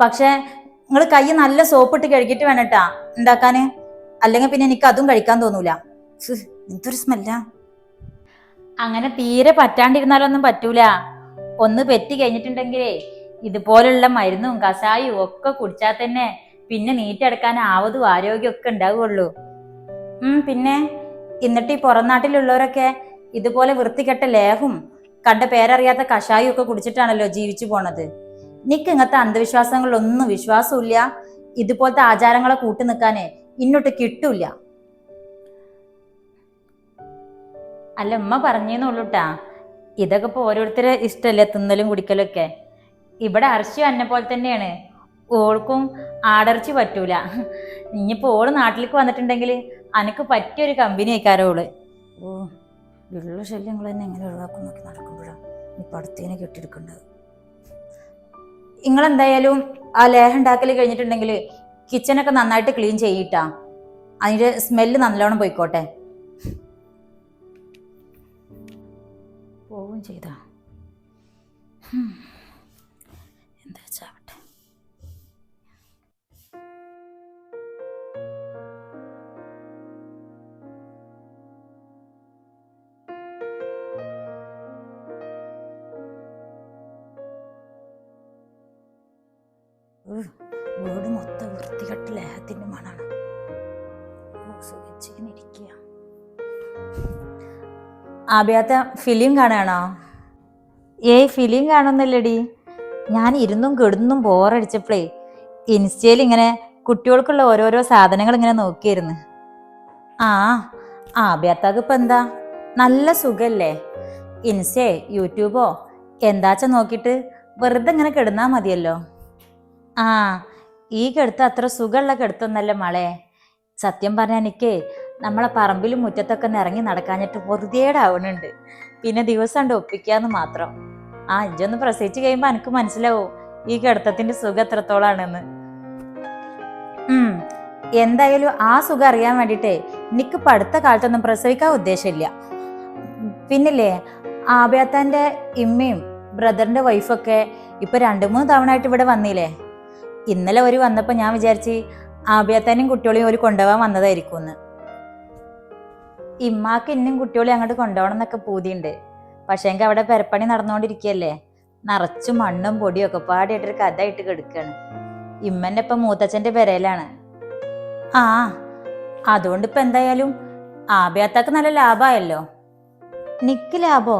പക്ഷെ നിങ്ങൾ കൈ നല്ല സോപ്പിട്ട് കഴുകിയിട്ട് വേണട്ടാ. ഉണ്ടാക്കാന് അല്ലെങ്കിൽ പിന്നെ എനിക്ക് അതും കഴിക്കാൻ തോന്നൂല. എന്തൊരു സ്മെല്ല. അങ്ങനെ തീരെ പറ്റാണ്ടിരുന്നാലൊന്നും പറ്റൂല. ഒന്ന് പെറ്റി കഴിഞ്ഞിട്ടുണ്ടെങ്കിലേ ഇതുപോലുള്ള മരുന്നും കഷായും ഒക്കെ കുടിച്ചാൽ തന്നെ പിന്നെ നീറ്റെടുക്കാൻ ആവതും ആരോഗ്യമൊക്കെ ഉണ്ടാവുള്ളൂ. ഉം പിന്നെ? എന്നിട്ട് ഈ പുറം നാട്ടിലുള്ളവരൊക്കെ ഇതുപോലെ വൃത്തികെട്ട ലേഹും കണ്ട പേരറിയാത്ത കഷായും ഒക്കെ കുടിച്ചിട്ടാണല്ലോ ജീവിച്ചു പോണത്. നിക്ക് ഇങ്ങനത്തെ അന്ധവിശ്വാസങ്ങളിലൊന്നും വിശ്വാസമില്ല ഇതുപോലത്തെ ആചാരങ്ങളെ കൂട്ടി നിൽക്കാനേ ഇന്നോട്ട് കിട്ടൂല അല്ല ഉമ്മ പറഞ്ഞേന്നുള്ളൂട്ടാ ഇതൊക്കെ ഇപ്പൊ ഓരോരുത്തരെ ഇഷ്ടമല്ലേ തിന്നലും കുടിക്കലും ഒക്കെ ഇവിടെ അരശി എന്നെ പോലെ തന്നെയാണ്. ഓൾക്കും ആടർച്ചി പറ്റൂല. ഇനിയിപ്പോ ഓൾ നാട്ടിലേക്ക് വന്നിട്ടുണ്ടെങ്കിൽ അനക്ക് പറ്റിയൊരു കമ്പനി ആയിക്കാരോ ഓൾ. ഓ വെള്ള ശല്യങ്ങൾ തന്നെ എങ്ങനെ ഒഴിവാക്കും നോക്കി നടക്കുമ്പോഴാണ് ഇപ്പൊ അടുത്തേനെ കെട്ടിയെടുക്കേണ്ടത്. നിങ്ങളെന്തായാലും ആ ലേഹം ഉണ്ടാക്കൽ കഴിഞ്ഞിട്ടുണ്ടെങ്കിൽ കിച്ചനൊക്കെ നന്നായിട്ട് ക്ലീൻ ചെയ്യിട്ടാ. അതിന്റെ സ്മെല്ല് നല്ലോണം പോയിക്കോട്ടെ. പോവും ചെയ്താ. എന്താ വീട് മൊത്തം വൃത്തികെട്ട ലേഹത്തിന്റെ മണാണ്. സുഖിച്ചിങ്ങനെ ആബിയാത്ത ഫിലിം കാണുകയാണോ ഏയ് ഫിലിം കാണുന്നില്ലടി. ഞാൻ ഇരുന്നും കിടന്നും ബോറടിച്ചപ്പോഴേ ഇൻസ്റ്റയിൽ ഇങ്ങനെ കുട്ടികൾക്കുള്ള ഓരോരോ സാധനങ്ങൾ ഇങ്ങനെ നോക്കിയിരുന്നു ആ ആബിയാത്താക്ക് ഇപ്പം എന്താ? നല്ല സുഖല്ലേ? ഇൻസ്റ്റേ യൂട്യൂബോ എന്താച്ച നോക്കിയിട്ട് വെറുതെ ഇങ്ങനെ കിടന്നാൽ മതിയല്ലോ. ആ ഈ കെടുത്ത് അത്ര സുഖമുള്ള കെടുത്തൊന്നല്ല മളെ. സത്യം പറഞ്ഞാൽ എനിക്ക് നമ്മളെ പറമ്പിലും മുറ്റത്തൊക്കെ ഒന്ന് ഇറങ്ങി നടക്കാഞ്ഞിട്ട് വെറുതേടാവണുണ്ട് പിന്നെ ദിവസം ഉണ്ട് ഒപ്പിക്കാന്ന് മാത്രം. ആ ഇജൊന്ന് പ്രസവിച്ച് കഴിയുമ്പോൾ എനിക്ക് മനസ്സിലാവും ഈ കിടത്തത്തിന്റെ സുഖം എത്രത്തോളാണെന്ന്. എന്തായാലും ആ സുഖം അറിയാൻ വേണ്ടിട്ടേ എനിക്ക് അടുത്ത കാലത്തൊന്നും പ്രസവിക്കാൻ ഉദ്ദേശമില്ല. പിന്നില്ലേ ആബിയാത്താന്റെ ഇമ്മയും ബ്രദറിന്റെ വൈഫൊക്കെ ഇപ്പൊ രണ്ടു മൂന്ന് തവണ ആയിട്ട് ഇവിടെ വന്നില്ലേ? ഇന്നലെ ഒരു വന്നപ്പോൾ ഞാൻ വിചാരിച്ച് ആബിയാത്താനും കുട്ടികളെയും ഒരു കൊണ്ടുപോകാൻ വന്നതായിരിക്കും എന്ന് ഇമ്മാക്ക് ഇന്നും കുട്ടികളെ അങ്ങോട്ട് കൊണ്ടുപോകണം എന്നൊക്കെ പൂതിയുണ്ട്. പക്ഷേ എങ്കിൽ അവിടെ പെരപ്പണി നടന്നുകൊണ്ടിരിക്കുകയല്ലേ? നിറച്ചു മണ്ണും പൊടിയും ഒക്കെ പാടിയായിട്ടൊരു കഥ ഇട്ട് കെടുക്കുകയാണ് ഇമ്മന്റെ ഇപ്പം മൂത്തച്ഛന്റെ പെരയിലാണ് ആ അതുകൊണ്ട് ഇപ്പം എന്തായാലും ആബിയാത്താക്ക് നല്ല ലാഭമായല്ലോ നിക്ക് ലാഭോ?